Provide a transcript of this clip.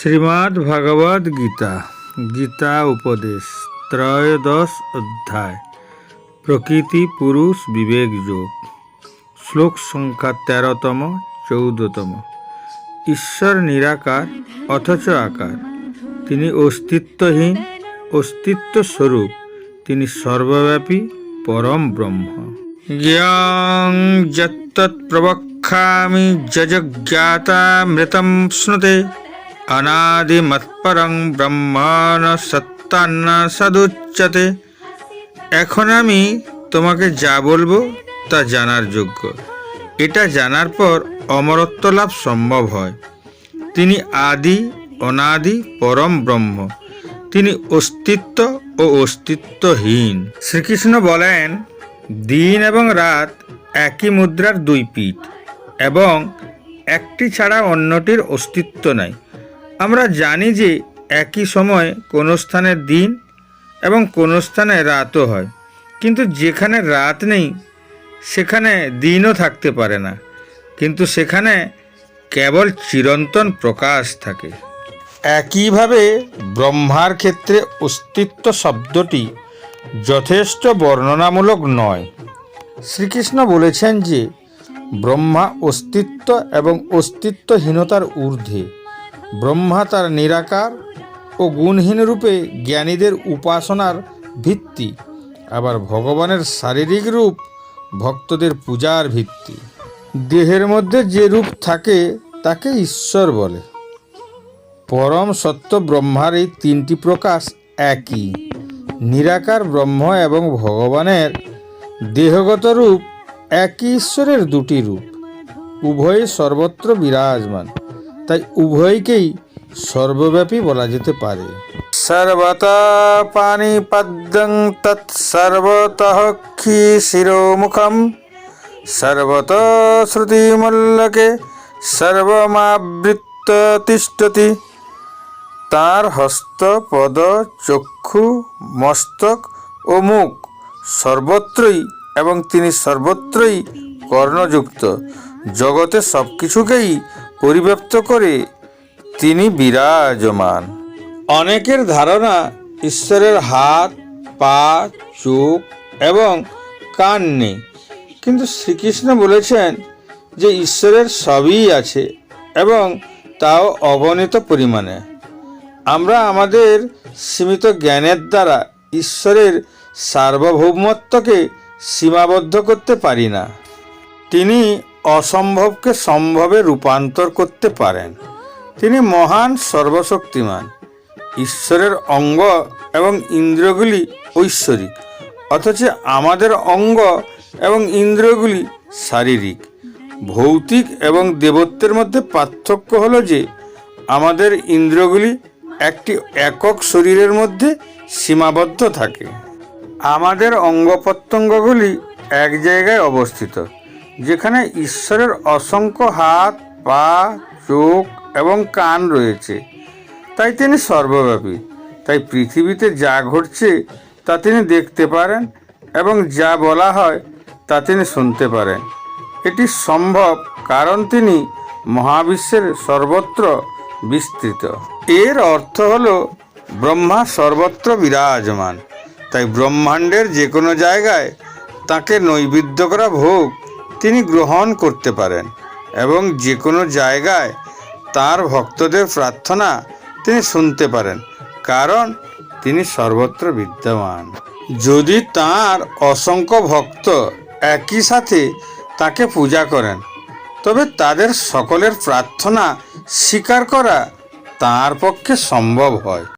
শ্রীমদ্ ভগবদ গীতা গীতা উপদেশ ত্রয়োদশ অধ্যায়, প্রকৃতি পুরুষ বিবেক যোগ, শ্লোক সংখ্যা তেরোতম, চৌদ্দতম। ঈশ্বর নিরাকার, অথচ আকার। তিনি অস্তিত্বহীন অস্তিত্ব স্বরূপ তিনি সর্বব্যাপী, পরম ব্রহ্ম। জ্ঞাং যত্তৎ প্রবক্ষামি যজ্ঞাতামৃতম স্নুতে। অনাদিমৎপরং ব্রহ্মাণ সত্তান্ন সদুচ্যতে এখন আমি তোমাকে যা বলব তা জানার যোগ্য। এটা জানার পর অমরত্ব লাভ সম্ভব হয়। তিনি আদি, অনাদি, পরম ব্রহ্ম। তিনি অস্তিত্ব ও অস্তিত্বহীন। শ্রীকৃষ্ণ বলেন, দিন এবং রাত একই মুদ্রার দুই পিঠ, এবং একটি ছাড়া অন্যটির অস্তিত্ব নাই। আমরা জানি যে একই সময় কোনো স্থানে দিন এবং কোনো স্থানে রাতও হয়। কিন্তু যেখানে রাত নেই, সেখানে দিনও থাকতে পারে না। কিন্তু সেখানে কেবল চিরন্তন প্রকাশ থাকে। একইভাবে ব্রহ্মার ক্ষেত্রে অস্তিত্ব শব্দটি যথেষ্ট বর্ণনামূলক নয়। শ্রীকৃষ্ণ বলেছেন যে ব্রহ্মা অস্তিত্ব এবং অস্তিত্বহীনতার ঊর্ধ্বে। ব্রহ্মা তার নিরাকার ও গুণহীন রূপে জ্ঞানীদের উপাসনার ভিত্তি, আবার ভগবানের শারীরিক রূপ ভক্তদের পূজার ভিত্তি। দেহের মধ্যে যে রূপ থাকে, তাকে ঈশ্বর বলে। পরম সত্য ব্রহ্মার এই তিনটি প্রকাশ একই। নিরাকার ব্রহ্ম এবং ভগবানের দেহগত রূপ একই ঈশ্বরের দুটি রূপ। উভয়ই সর্বত্র বিরাজমান। তাই উভয়কেই সর্বব্যাপী বলা যেতে পারে। সর্বত পানিপদ্যং তৎসর্বতঃ শিরোমুখম, সর্বত শ্রুতিমল্লকে সর্বমাবৃত্ত তিষ্ঠতি। তার হস্ত, পদ, চক্ষু, মস্তক ও মুখ সর্বত্রই এবং তিনি সর্বত্রই কর্ণযুক্ত। জগতে সব কিছুকেই পরিব্যাপ্ত করে তিনি বিরাজমান। অনেকের ধারণা ঈশ্বরের হাত, পা, চোখ এবং কান নেই। কিন্তু শ্রীকৃষ্ণ বলেছেন যে ঈশ্বরের সবই আছে এবং তাও অগণিত পরিমাণে। আমরা আমাদের সীমিত জ্ঞানের দ্বারা ঈশ্বরের সার্বভৌমত্বকে সীমাবদ্ধ করতে পারি না। তিনি অসম্ভবকে সম্ভবে রূপান্তর করতে পারেন। তিনি মহান সর্বশক্তিমান। ঈশ্বরের অঙ্গ এবং ইন্দ্রিয়গুলি ঐশ্বরিক, অথচ আমাদের অঙ্গ এবং ইন্দ্রিয়গুলি শারীরিক। ভৌতিক এবং দেবত্বের মধ্যে পার্থক্য হলো যে, আমাদের ইন্দ্রিয়গুলি একটি একক শরীরের মধ্যে সীমাবদ্ধ থাকে। আমাদের অঙ্গ প্রত্যঙ্গগুলি এক জায়গায় অবস্থিত। যেখানে ঈশ্বরের অসংখ্য হাত, পা, চোখ এবং কান রয়েছে। তাই তিনি সর্বব্যাপী। তাই পৃথিবীতে যা ঘটছে, তা তিনি দেখতে পারেন এবং যা বলা হয়, তা তিনি শুনতে পারেন। এটি সম্ভব কারণ তিনি মহাবিশ্বের সর্বত্র বিস্তৃত। এর অর্থ হল, ব্রহ্মা সর্বত্র বিরাজমান। তাই ব্রহ্মাণ্ডের যে কোনো জায়গায় তাকে নৈবেদ্য করা ভোগ তিনি গ্রহণ করতে পারেন এবং যে কোনো জায়গায় তার ভক্তদের প্রার্থনা তিনি শুনতে পারেন, কারণ তিনি সর্বত্র বিদ্যমান। যদি তার অসংখ্য ভক্ত একই সাথে তাকে পূজা করেন, তবে তাদের সকলের প্রার্থনা স্বীকার করা তার পক্ষে সম্ভব হয়।